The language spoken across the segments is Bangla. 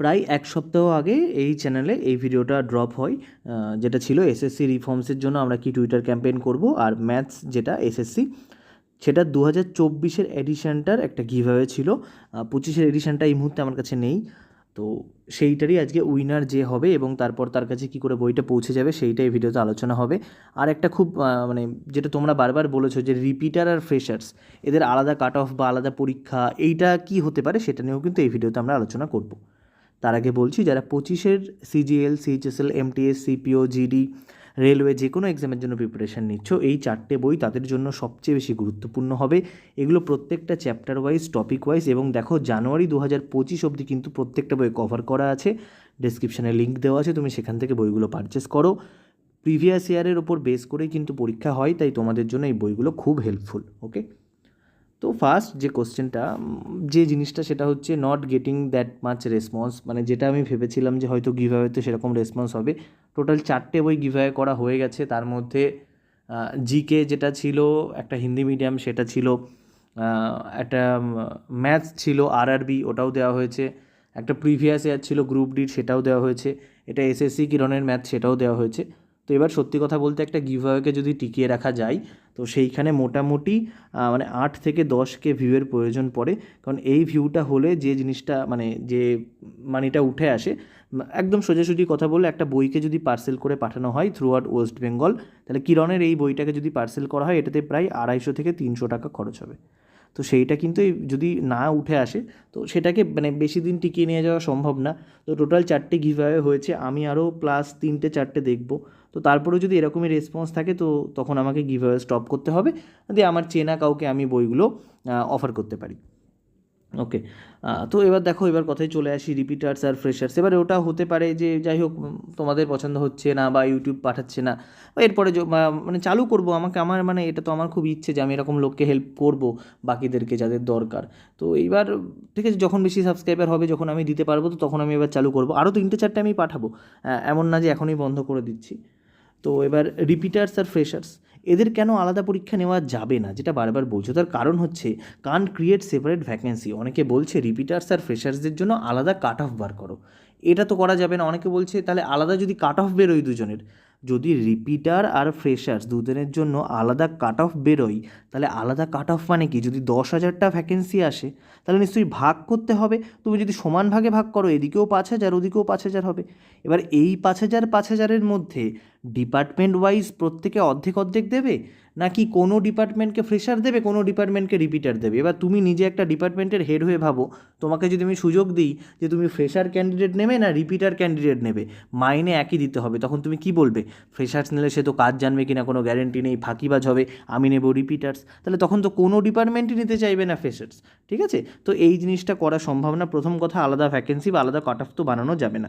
প্রায় এক সপ্তাহ আগে এই চ্যানেলে এই ভিডিওটা ড্রপ হয় যেটা ছিল এসএসসি রিফর্মসের জন্য আমরা কি টুইটার ক্যাম্পেইন করব আর ম্যাথস যেটা এসএসসি সেটা দু হাজার চব্বিশের এডিশনটার একটা গিভঅ্যাওয়ে ছিল। পঁচিশের এডিশানটা এই মুহূর্তে আমার কাছে নেই। তো সেইটারই আজকে উইনার যে হবে এবং তারপর তার কাছে কি করে বইটা পৌঁছে যাবে সেইটাই ভিডিওতে আলোচনা হবে। আর একটা খুব মানে যেটা তোমরা বারবার বলেছ যে রিপিটার আর ফ্রেশার্স এদের আলাদা কাট অফ বা আলাদা পরীক্ষা, এইটা কি হতে পারে সেটা নিয়েও কিন্তু এই ভিডিওতে আমরা আলোচনা করব। তার আগে বলছি, যারা পঁচিশের CGL CHSL MTS CPO GD railway যে কোনো এক্সামের জন্য প্রিপারেশান নিচ্ছ, এই চারটে বই তাদের জন্য সবচেয়ে বেশি গুরুত্বপূর্ণ হবে। এগুলো প্রত্যেকটা চ্যাপ্টার ওয়াইজ টপিক ওয়াইজ এবং দেখো জানুয়ারি দু হাজার পঁচিশ অবধি কিন্তু প্রত্যেকটা বই কভার করা আছে। ডেসক্রিপশানে লিঙ্ক দেওয়া আছে, তুমি সেখান থেকে বইগুলো পারচেস করো। প্রিভিয়াস ইয়ারের ওপর বেস করেই কিন্তু পরীক্ষা হয়, তাই তোমাদের জন্য এই বইগুলো খুব হেল্পফুল ওকে তো ফার্স্ট যে কোশ্চেনটা যে জিনিসটা সেটা হচ্ছে not getting that much response মানে যেটা আমি ভেবেছিলাম যে হয়তো গিভঅ্যাওয়েতে সেরকম রেসপন্স হবে। টোটাল চারটে বই গিভঅ্যাওয়ে করা হয়ে গেছে। তার মধ্যে জিকে যেটা ছিল, একটা হিন্দি মিডিয়াম সেটা ছিল একটা ম্যাথস ছিল আরআরবি ওটাও দেওয়া হয়েছে। একটা প্রিভিয়াস ইয়ার ছিল গ্রুপ ডির সেটাও দেওয়া হয়েছে। এটা এসএসসি কিরণের ম্যাথ সেটাও দেওয়া হয়েছে। তো এবার সত্যি কথা বলতে একটা গিভঅ্যাওয়েকে যদি টিকিয়ে রাখা যায়, তো সেইখানে মোটামুটি মানে আট থেকে দশকে ভিউয়ের প্রয়োজন পড়ে। কারণ এই ভিউটা হলে যে জিনিসটা মানে যে মানিটা উঠে আসে একদম সোজাসুজি কথা বলে একটা বইকে যদি পার্সেল করে পাঠানো হয় থ্রু আউট ওয়েস্ট বেঙ্গল তাহলে কিরণের এই বইটাকে যদি পার্সেল করা হয়, এটাতে প্রায় আড়াইশো থেকে তিনশো টাকা খরচ হবে। তো সেইটা কিন্তু যদি না উঠে আসে, তো সেটাকে মানে বেশি দিন টিকিয়ে নিয়ে যাওয়া সম্ভব না। তো টোটাল চারটে গিভঅ্যাওয়ে হয়েছে, আমি আরও প্লাস তিনটে চারটে দেখব। তো তারপরেও যদি এরকমই রেসপন্স থাকে, তো তখন আমাকে গিভঅ্যাওয়ে স্টপ করতে হবে। দিয়ে আমার চেনা কাউকে আমি বইগুলো অফার করতে পারি। ওকে তো এবার দেখো, এবার কথায় চলে আসি রিপিটার্স আর ফ্রেশার্স এবার ওটা হতে পারে যে, যাই হোক তোমাদের পছন্দ হচ্ছে না বা ইউটিউব পাঠাচ্ছে না, বা এরপরে মানে চালু করব। আমাকে, আমার মানে এটা তো আমার খুব ইচ্ছে যে, আমি এরকম লোককে হেল্প করব বাকিদেরকে যাদের দরকার। তো এইবার, ঠিক আছে, যখন বেশি সাবস্ক্রাইবার হবে, যখন আমি দিতে পারব, তো তখন আমি এবার চালু করব। আরও তিনটে চারটে আমি পাঠাবো। এমন না যে, এখনই বন্ধ করে দিচ্ছি। তো এবার রিপিটার্স আর ফ্রেশার্স এদের কেন আলাদা পরীক্ষা নেওয়া যাবে না? যেটা বারবার বলছো। তার কারণ হচ্ছে কান ক্রিয়েট সেপারেট ভ্যাকেন্সি অনেকে বলছে রিপিটার্স আর ফ্রেশার্সদের জন্য আলাদা কাট অফ বার করো। এটা তো করা যাবে না। অনেকে বলছে, তাহলে আলাদা যদি কাট অফ বেরোয় দুজনের যদি রিপিটার আর ফ্রেশার্স দুজনের জন্য আলাদা কাট অফ বেরোয়, তাহলে আলাদা কাট অফ মানে কি? যদি দশ হাজারটা ভ্যাকেন্সি আসে, তাহলে নিশ্চয়ই ভাগ করতে হবে। তুমি যদি সমান ভাগে ভাগ করো, এদিকেও পাঁচ হাজার, ওদিকেও পাঁচ হাজার হবে। এবার এই পাঁচ হাজার, পাঁচ হাজারের মধ্যে ডিপার্টমেন্ট ওয়াইজ প্রত্যেকে অর্ধেক অর্ধেক দেবে? নাকি কোনো ডিপার্টমেন্টকে ফ্রেশার দেবে, কোনো ডিপার্টমেন্টকে রিপিটার দেবে? এবার তুমি নিজে একটা ডিপার্টমেন্টের হেড হয়ে ভাবো, তোমাকে যদি আমি সুযোগ দিই যে তুমি ফ্রেশার ক্যান্ডিডেট নেবে না রিপিটার ক্যান্ডিডেট নেবে, মাইনে একই দিতে হবে। তখন তুমি কি বলবে? ফ্রেশার্স নিলে সে তো কাজ জানবে কিনা, কোনো গ্যারেন্টি নেই, ফাঁকিবাজ হবে, আমি নেব রিপিটার্স তাহলে তখন তো কোনো ডিপার্টমেন্টই নিতে চাইবে না ফ্রেশার্স ঠিক আছে? তো এই জিনিসটা করা সম্ভব না। প্রথম কথা, আলাদা ভ্যাকেন্সি বা আলাদা কাট অফ তো বানানো যাবে না।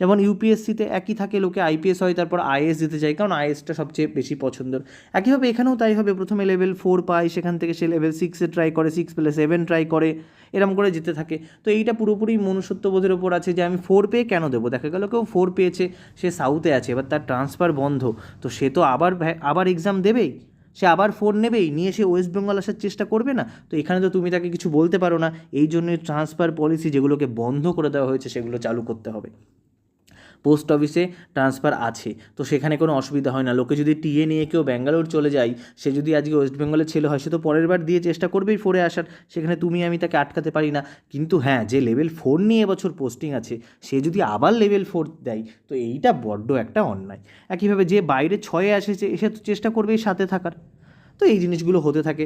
যেমন ইউপিএসসিতে একই থাকে, লোকে আইপিএস হয়, তারপর আইএস দিতে চায়, কারণ আইএসটা সবচেয়ে বেশি পছন্দের। একইভাবে এখানেও তাই হবে। প্রথমে লেভেল ফোর পায়, সেখান থেকে সে লেভেল সিক্সে ট্রাই করে সিক্স পেলে সেভেন ট্রাই করে, এরম করে যেতে থাকে। তো এইটা পুরোপুরি মনুষ্যত্ববোধের ওপর আছে যে আমি ফোর পেয়ে কেন দেবো? দেখা গেল কেউ ফোর পেয়েছে, সে সাউথে আছে, এবার তার ট্রান্সফার বন্ধ। তো সে তো আবার আবার এক্সাম দেবেই। সে আবার ফোন নেবেই, নিয়ে সে ওয়েস্ট বেঙ্গল আসার চেষ্টা করবে না? তো এখানে তো তুমি তাকে কিছু বলতে পারো না। এই জন্যই ট্রান্সফার পলিসি যেগুলোকে বন্ধ করে দেওয়া হয়েছে, সেগুলো চালু করতে হবে। পোস্ট অফিসে ট্রান্সফার আছে। তো সেখানে কোনো অসুবিধা হয় না। লোকে যদি টিএ নিয়ে কেউ ব্যাঙ্গালোর চলে যায়, সে যদি আজকে ওয়েস্ট বেঙ্গলের ছেলে হয়, সে তো পরের বার দিয়ে চেষ্টা করবেই ফোরে আসার। সেখানে তুমি আমি তাকে আটকাতে পারি না। কিন্তু হ্যাঁ যে লেভেল ফোর নিয়ে এবছর পোস্টিং আছে, সে যদি আবার লেভেল ফোর দেয়, তো এইটা বড্ড একটা অন্যায়। একইভাবে যে বাইরে ছয়ে আসেছে, এসে তো চেষ্টা করবেই সাথে থাকার। তো এই জিনিসগুলো হতে থাকে।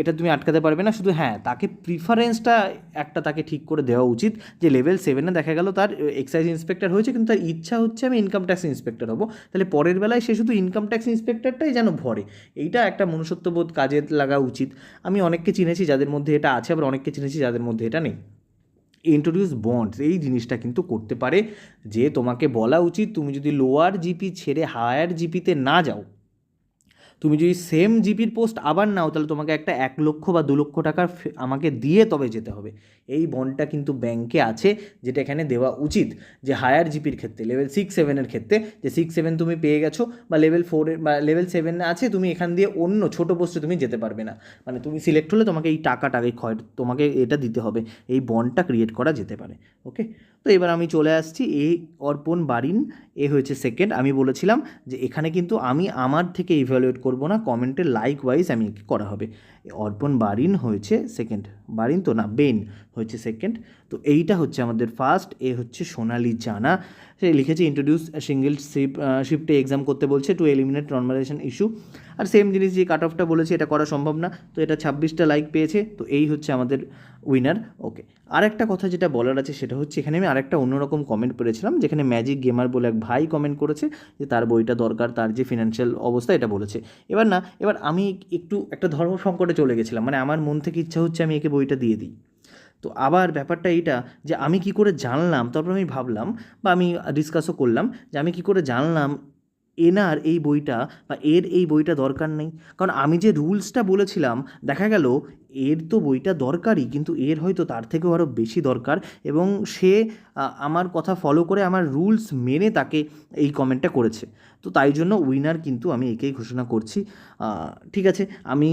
এটা তুমি আটকাতে পারবে না। শুধু হ্যাঁ তাকে প্রিফারেন্সটা একটা তাকে ঠিক করে দেওয়া উচিত যে লেভেল সেভেনে দেখা গেল তার এক্সাইজ ইন্সপেক্টর হয়েছে, কিন্তু তার ইচ্ছা হচ্ছে আমি ইনকাম ট্যাক্স ইন্সপেক্টর হব। তাহলে পরের বেলায় সে শুধু ইনকাম ট্যাক্স ইন্সপেক্টরটাই যেন ভরে। এইটা একটা মনুষ্যত্ববোধ কাজে লাগা উচিত। আমি অনেককে চিনেছি যাদের মধ্যে এটা আছে, আবার অনেককে চিনেছি যাদের মধ্যে এটা নেই। ইন্ট্রোডিউস বন্ডস এই জিনিসটা কিন্তু করতে পারে যে তোমাকে বলা উচিত, তুমি যদি লোয়ার জিপি ছেড়ে হায়ার জিপিতে না যাও তুমি যদি সেম জিপির পোস্ট আবার নাও, তাহলে তোমাকে একটা এক লক্ষ বা দু লক্ষ টাকার আমাকে দিয়ে তবে যেতে হবে। এই বন্ডটা কিন্তু ব্যাংকে আছে, যেটা এখানে দেওয়া উচিত যে হায়ার জিপির ক্ষেত্রে লেভেল সিক্স সেভেনের ক্ষেত্রে, যে সিক্স সেভেন তুমি পেয়ে গেছো বা লেভেল ফোরের বা লেভেল সেভেনে আছে, তুমি এখান দিয়ে অন্য ছোট পোস্টে তুমি যেতে পারবে না। মানে তুমি সিলেক্ট হলে তোমাকে এই টাকাটা এই ক্ষয়, তোমাকে এটা দিতে হবে, এই বন্ডটা ক্রিয়েট করা যেতে পারে ওকে তো এবার আমি চলে আসছি এ অর্পণ বারিন, এ হয়েছে সেকেন্ড আমি বলেছিলাম যে এখানে কিন্তু আমি আমার থেকে ইভ্যালুয়েট করব না কমেন্টে লাইক ওয়াইজ আমি করা হবে। অর্পণ বারিন হয়েছে সেকেন্ড বারিন তো না, বেন হয়েছে সেকেন্ড তো এইটা হচ্ছে আমাদের ফার্স্ট এ হচ্ছে সোনালি জানা। সে লিখেছে ইন্ট্রোডিউস সিঙ্গেল শিপ শিফটে এক্সাম করতে বলছে টু এলিমিনেট নর্মালাইজেশন ইস্যু আর সেম জিনিস যে কাট অফটা বলেছে, এটা করা সম্ভব না। তো এটা ছাব্বিশটা লাইক পেয়েছে। তো এই হচ্ছে আমাদের উইনার ওকে আরেকটা কথা যেটা বলার আছে সেটা হচ্ছে, এখানে আমি আরেকটা অন্যরকম কমেন্ট করেছিলাম যেখানে ম্যাজিক গেমার বলে এক ভাই কমেন্ট করেছে, যে তার বইটা দরকার, তার যে ফিনান্সিয়াল অবস্থা, এটা বলেছে। এবার না, এবার আমি একটু একটা ধর্ম সংকটে চলে গেছিলাম। মানে আমার মন থেকে ইচ্ছা হচ্ছে আমি একে বইটা দিয়ে দিই। তো আবার ব্যাপারটা এইটা যে আমি কি করে জানলাম, তারপর আমি ভাবলাম বা আমি ডিসকাসও করলাম যে আমি কি করে জানলাম এনার এই বইটা বা এর এই বইটা দরকার নেই। কারণ আমি যে রুলসটা বলেছিলাম, দেখা গেল এর তো বইটা দরকারই, কিন্তু এর হয়তো তার থেকেও আরও বেশি দরকার এবং সে আমার কথা ফলো করে আমার রুলস মেনে তাকে এই কমেন্টটা করেছে। তো তাই জন্য উইনার কিন্তু আমি একেই ঘোষণা করছি। ঠিক আছে, আমি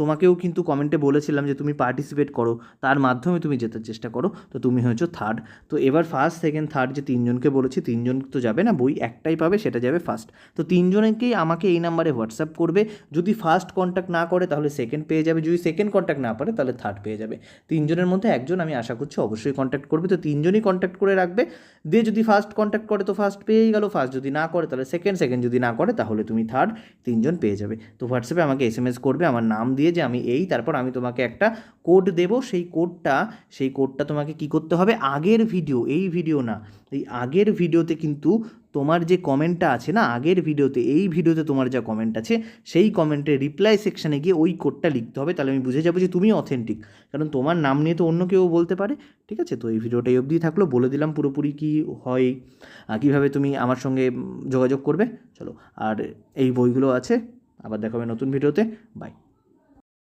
তোমাকেও কিন্তু কমেন্টে বলেছিলাম যে তুমি পার্টিসিপেট করো, তার মাধ্যমে তুমি জেতার চেষ্টা করো, তো তুমি হয়েছো থার্ড তো এবার ফার্স্ট সেকেন্ড থার্ড যে তিনজনকে বলেছি, তিনজন তো যাবে না, বই একটাই পাবে, সেটা যাবে ফার্স্ট তো তিনজনকেই আমাকে এই নাম্বারে হোয়াটসঅ্যাপ করবে, যদি ফার্স্ট কন্ট্যাক্ট না করে, তাহলে সেকেন্ড পেয়ে যাবে, যদি সেকেন্ড কন্ট্যাক্ট না পারে, তাহলে থার্ড পেয়ে যাবে। তিনজনের মধ্যে একজন আমি আশা করছি অবশ্যই কন্ট্যাক্ট করবে। তো তিনজনই কন্ট্যাক্ট করে রাখবে। দিয়ে যদি ফার্স্ট কন্ট্যাক্ট করে, তো ফার্স্ট পেয়েই গেল। ফার্স্ট যদি না করে, তাহলে সেকেন্ড সেকেন্ড যদি না করে, তাহলে তুমি থার্ড তিনজন পেয়ে যাবে। তো হোয়াটসঅ্যাপে আমাকে এস এম এস করবে, আমার নাম দিয়ে যে আমি এই, তারপর আমি তোমাকে একটা কোড দেবো। সেই কোডটা সেই কোডটা তোমাকে কি করতে হবে? আগের ভিডিও এই ভিডিও না, এই আগের ভিডিওতে কিন্তু তোমার যে কমেন্টটা আছে না আগের ভিডিওতে, এই ভিডিওতে তোমার যা কমেন্ট আছে, সেই কমেন্টের রিপ্লাই সেকশানে গিয়ে ওই কোডটা লিখতে হবে। তাহলে আমি বুঝে যাব যে তুমি অথেন্টিক কারণ তোমার নাম নিয়ে তো অন্য কেউ বলতে পারে, ঠিক আছে? তো এই ভিডিওটাই অবধি থাকল। বলে দিলাম পুরোপুরি কি হয় কীভাবে তুমি আমার সঙ্গে যোগাযোগ করবে। চলো, আর এই বইগুলো আছে। আবার দেখাবে নতুন ভিডিওতে। বাই